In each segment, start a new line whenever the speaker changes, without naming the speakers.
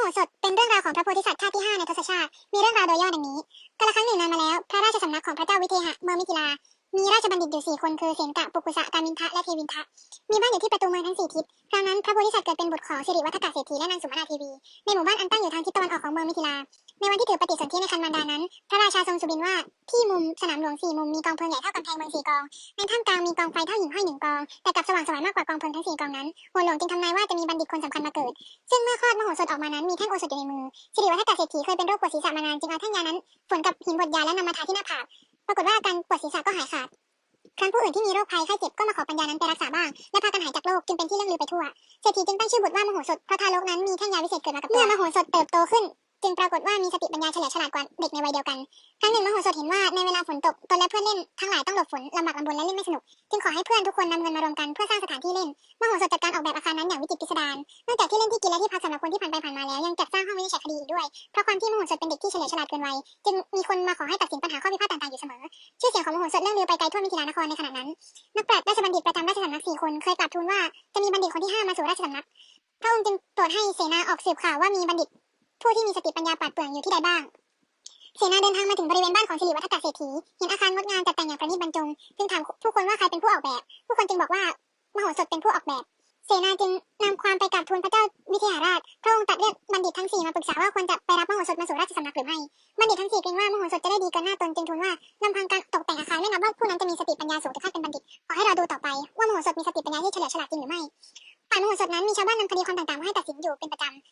โหสถเป็นเรื่องราวของพระโพธิสัตว์ชาติที่ 5 ในทศชาติ มีเรื่องราวโดยย่อดังนี้กาลครั้งหนึ่งนานมาแล้ว พระราชสำนักของพระเจ้าวิเทหะเมืองมิถิลา มีราชบัณฑิตอยู่สี่คนคือเสนกะปุกุสะกามินทะและเทวินทะ มีบ้านอยู่ที่ประตูเมืองทั้งสี่ทิศครั้งนั้นพระโพธิสัตว์เกิดเป็นบุตรของสิริวัฒกะเศรษฐีและนางสุมาณาเทีวี ในหมู่บ้านอันตั้งอยู่ทางทิศตะวันออกของเมืองมิถิลา ในวันที่ถือปฏิสนธิในคันมารดานั้น พระราชาทรงสุบินว่าที่มุมสนามหลวงสี่มุมมีกองเพลิงใหญ่เท่ากำแพงเมืองสี่กอง ในท่ามกลางมีกองไฟเท่าหิ่งห้อยหนึ่งกอง แต่กลับสว่างสวายมากกว่ากองเพลิงทั้งสี่กองนั้นหัวหลวงจึงทำนายว่าจะมีบัณฑิตคนสำคัญมาเกิด ซึ่งเมื่อคลอดมโหสถออกมานั้นมีแท่งโอสถอยู่ในมือสิริวัฒกะเศรษฐีเคยเป็นโรคปวดศีรษะมานานจึงเอาแท่งยานั้นฝนกับหินบดยาและนำมาทาที่หน้าผาก ปรากฏว่าอาการปวดศีรษะก็หายขาด ครั้งผู้อื่นที่มีโรคภัยไข้เจ็บก็มาขอปัญญานั้นไปรักษาบ้าง และพากันหายจากโรคจึงเป็นที่เรื่องลือไปทั่ว เศรษฐีจึงตั้งชื่อบุตรว่ามโหสถเพราะทารกนั้นมีแท่งยาวิเศษเกิดมากับตัวเมื่อมโหสถเติบโตขึ้น จึงปรากฏว่ามีสติปัญญาเฉลียวฉลาดกว่าเด็กในวัยเดียวกัน ครั้งหนึ่งมโหสถเห็นว่าในเวลาฝนตกตนและเพื่อนเล่นทั้งหลายต้องหลบฝนลำบากลำบนและเล่นไม่สนุก จึงขอให้เพื่อนทุกคนนำเงินมารวมกันเพื่อสร้างสถานที่เล่นมโหสถจัดการออกแบบอาคารนั้นอย่างวิจิตรพิสดารนอกจากที่เล่นที่กินและที่พักสำหรับคนที่ผ่านไปผ่านมาแล้วยังจัดสร้างห้องวินิจฉัยคดีอีกด้วยเพราะความที่มโหสถเป็นเด็กที่เฉลียวฉลาดเกินวัยจึงมีคนมาขอให้ตัดสินปัญหาข้อพิพาทต่างๆอยู่เสมอชื่อเสียงของมโหสถเรื่องลือไปไกลทั่วมิถิลานครในขณะนั้นนักปราชญ์ราชบัณฑิตประจำราชสำนักสี่คนเคยกราบทูลว่าจะมีบัณฑิตคนที่ห้ามาสู่ราชสำนักพระองค์จึงโปรดให้เสนาออกสืบข่าวว่ามีบัณฑิต ผู้ที่มีสติปัญญาปราดเปรื่องอยู่ที่ใดบ้าง เสนาเดินทางมาถึงบริเวณบ้านของสิริวัฒกะเศรษฐีเห็นอาคารงดงามจัดแต่งอย่างประณีตบรรจงจึงถามผู้คนว่าใครเป็นผู้ออกแบบ ผู้คนจึงบอกว่ามโหสถเป็นผู้ออกแบบ เสนาจึงนำความไปกราบทูลพระเจ้าวิเทหราชพระองค์ตรัดเรียกบัณฑิตทั้งสี่มาปรึกษาว่าควรจะไปรับมโหสถมาสู่ราชสำนักหรือไม่บัณฑิตทั้งสี่เกรงว่ามโหสถจะได้ดีเกินหน้าตนจึงทูลว่าลำพังการตกแต่งอาคารไม่นับว่าผู้นั้นจะมีสติปัญญาสูงถึงขั้นเป็นบัณฑิตขอให้เราดูต่อไปว่ามโหสถมีสติปัญญาที่เฉลียวฉลาดจริงหรือไม่ฝ่ายมโหสถนั้นมีชาวบ้านนำคดีความต่างๆมาให้ตัดสินอยู่เป็นประจำ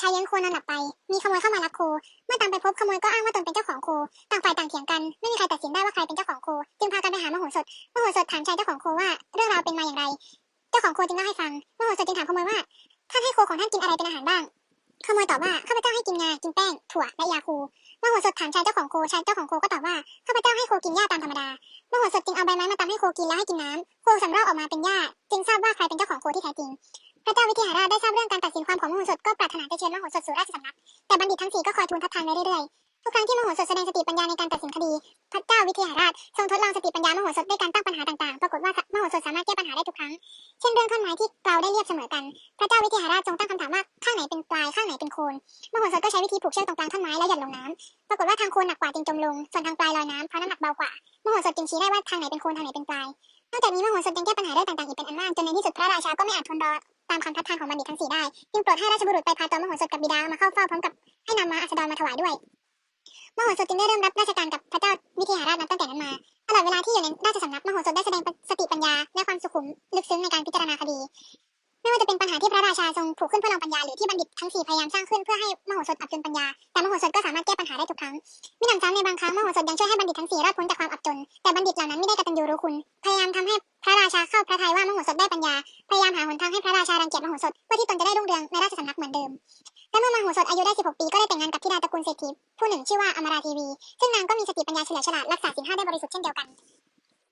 ชายเลี้ยงโคนอนหลับไป มีขโมยเข้ามาลักโค เมื่อตามไปพบขโมยก็อ้างว่าตนเป็นเจ้าของโค ต่างฝ่ายต่างเถียงกัน ไม่มีใครตัดสินได้ว่าใครเป็นเจ้าของโค จึงพากันไปหามโหสถมโหสถถามชายเจ้าของโคว่าเรื่องราวเป็นมาอย่างไร เจ้าของโคจึงเล่าให้ฟังมโหสถจึงถามขโมยว่า ท่านให้โคของท่านกินอะไรเป็นอาหารบ้าง ขโมยตอบว่าข้าพเจ้าให้กินงา กินแป้ง ถั่ว และยาคูมโหสถถามชายเจ้าของโค ชายเจ้าของโคก็ตอบว่าข้าพเจ้าให้โคกินหญ้าตามธรรมดามโหสถจึงเอาใบไม้มาตำให้โคกินแล้วให้กินน้ำโคสำรอกออกมาเป็นหญ้า จึงทราบว่าใครเป็นเจ้าของโคที่แท้จริง พระเจ้าวิเทหราชได้ทราบเรื่องการตัดสินความของมโหสถก็ปรารถนาจะเชิญมโหสถสู่ราชสำนัก แต่บัณฑิตทั้งสี่ก็คอยทูลทัดทานไว้เรื่อยๆ ทุกครั้งที่มโหสถแสดงสติปัญญาในการตัดสินคดี พระเจ้าวิเทหราชทรงทดลองสติปัญญามโหสถด้วยการตั้งปัญหาต่างๆ ปรากฏว่ามโหสถสามารถแก้ปัญหาได้ทุกครั้ง เช่นเรื่องท่อนไม้ที่เกลาได้เรียบเสมอกัน พระเจ้าวิเทหราชทรงตั้งคำถามว่าข้างไหนเป็นปลายข้างไหนเป็นโคน มโหสถก็ใช้วิธีผูกเชือกตรงกลางท่อนไม้แล้วหย่อนลงน้ำปรากฏว่าทางโคนหนักกว่าจึงจมลง ส่วนทางปลายลอยน้ำเพราะน้ำหนักเบากว่ามโหสถจึงชี้ได้ว่าทางไหนเป็นโคนทางไหนเป็นปลายนอกจากนี้มโหสถยังแก้ปัญหาได้ต่างๆอีกเป็นอันมากจนในที่สุดพระราชาก็ไม่อาจทนรอ ตามคำทัดทานของบัณฑิตทั้งสี่ได้ จึงโปรดให้ราชบุรุษไปพาตัวมโหสถกับบิดามาเข้าเฝ้าพร้อมกับให้นำม้าอัสดรมาถวายด้วยมโหสถจึงได้เริ่มรับราชการกับพระเจ้าวิเทหราชนับตั้งแต่นั้นมาตลอดเวลาที่อยู่ในราชสำนักมโหสถได้แสดงสติปัญญา และความสุขุมลึกซึ้งในการพิจารณาคดีไม่ว่าจะเป็นปัญหาที่พระราชาทรงผูกขึ้นเพื่อลองปัญญาหรือที่บัณฑิตทั้งสี่พยายามสร้างขึ้นเพื่อให้มโหสถอับจนปัญญา แต่มโหสถก็สามารถแก้ปัญหาได้ทุกครั้งมิหนำซ้ำในบางครั้งมโหสถยังช่วยให้บัณฑิตทั้งสี่รอดพ้นจากความอับจน แต่บัณฑิตเหล่านั้นไม่ได้กตัญญูรู้คุณ พยายามทำให้พระราชาเข้าพระทัยว่ามโหสถได้ปัญญาายามหาหนทางให้พระราชารังเกียจมโหสถเพื่อที่ตนจะได้รุ่งเรืองในราชสำนักเหมือนเดิม และเมื่อมโหสถอายุได้ 16 ปีก็ได้แต่งงานกับธิดาตระกูลเศรษฐีผู้หนึ่งชื่อว่าอมราทีวี ซึ่งนางก็มีสติปัญญาเฉลียวฉลาดรักษาศีลห้าได้บริสุทธิ์เช่นเดียวกัน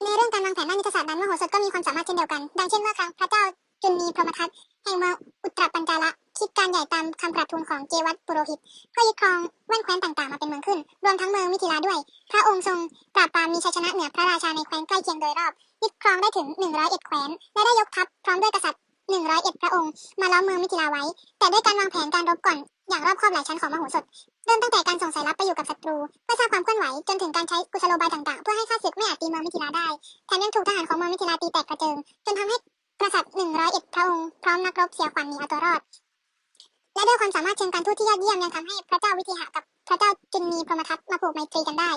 ในเรื่องการวางแผนด้านยุทธศาสตร์นั้นมโหสถก็มีความสามารถเช่นเดียวกัน ดังเช่นเมื่อครั้งพระเจ้าจุนนีพรหมทัตแห่งเมืองอุตรปัญจาละ คิดการใหญ่ตามคำปรับทูลของเจวัตปุโรหิตเพื่อยึดครองแว่นแคว้นต่างๆมาเป็นเมืองขึ้น รวมทั้งเมืองมิถิลาด้วย พระองค์ทรงปราบปรามมีชัยชนะเหนือพระราชาในแคว้นใกล้เคียงโดยรอบ ยึดครองได้ถึง 101 แคว้น และได้ยกทัพพร้อมด้วยกษัตริย์ 101 พระองค์ มาล้อมเมืองมิถิลาไว้ แต่ด้วยการวางแผนการรบก่อน อย่างรอบคอบหลายชั้นของมโหสถ เริ่มตั้งแต่การส่งสายลับไปอยู่กับศัตรูเพื่อทราบความเคลื่อนไหวจนถึงการใช้กุศโลบายต่างๆ เพื่อให้ข้าศึกไม่อาจตีเมืองมิถิลาได้ แถมยังถูกทหารของเมืองมิถิลาตีแตกกระเจิงจนทำให้กษัตริย์101 พระองค์พร้อมนักรบเสียขวัญหนีเอาตัวรอด และด้วยความสามารถเชิงการทูตที่ยอดเยี่ยมยังทำให้พระเจ้าวิเทหะกับพระเจ้าจุนนีพรหมทัตมาผูกไมตรีกันได้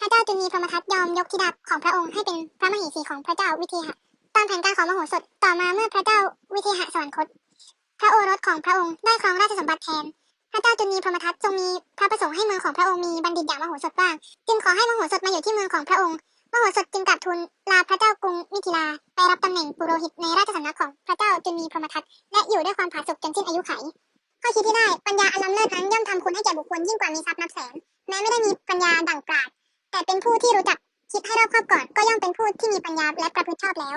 พระเจ้าจุนนีพรหมทัตยอมยกธิดาของพระองค์ให้เป็นพระมเหสีของพระเจ้าวิเทหะตามแผนการของมโหสถต่อมาเมื่อพระเจ้าวิเทหะสวรรคต พระโอรสของพระองค์ได้ครองราชสมบัติแทน พระเจ้าจุนีพรหมทัตทรงมีพระประสงค์ให้เมืองของพระองค์มีบัณฑิตอย่างมโหสถบ้าง จึงขอให้มโหสถมาอยู่ที่เมืองของพระองค์มโหสถจึงกราบทูลลาพระเจ้ากรุงมิถิลาไปรับตำแหน่งปุโรหิตในราชสำนักของพระเจ้าจุนีพรหมทัตและอยู่ด้วยความผาสุกจนสิ้นอายุไข ข้อคิดที่ได้ปัญญาอันล้ำเลิศนั้นย่อมทำคุณให้แก่บุคคลยิ่งกว่ามีทรัพย์นับแสน แม้ไม่ได้มีปัญญาดั่งปราดแต่เป็นผู้ที่รู้จักคิดให้รอบคอบก่อน ก็ย่อมเป็นผู้ที่มีปัญญาและประพฤติชอบแล้ว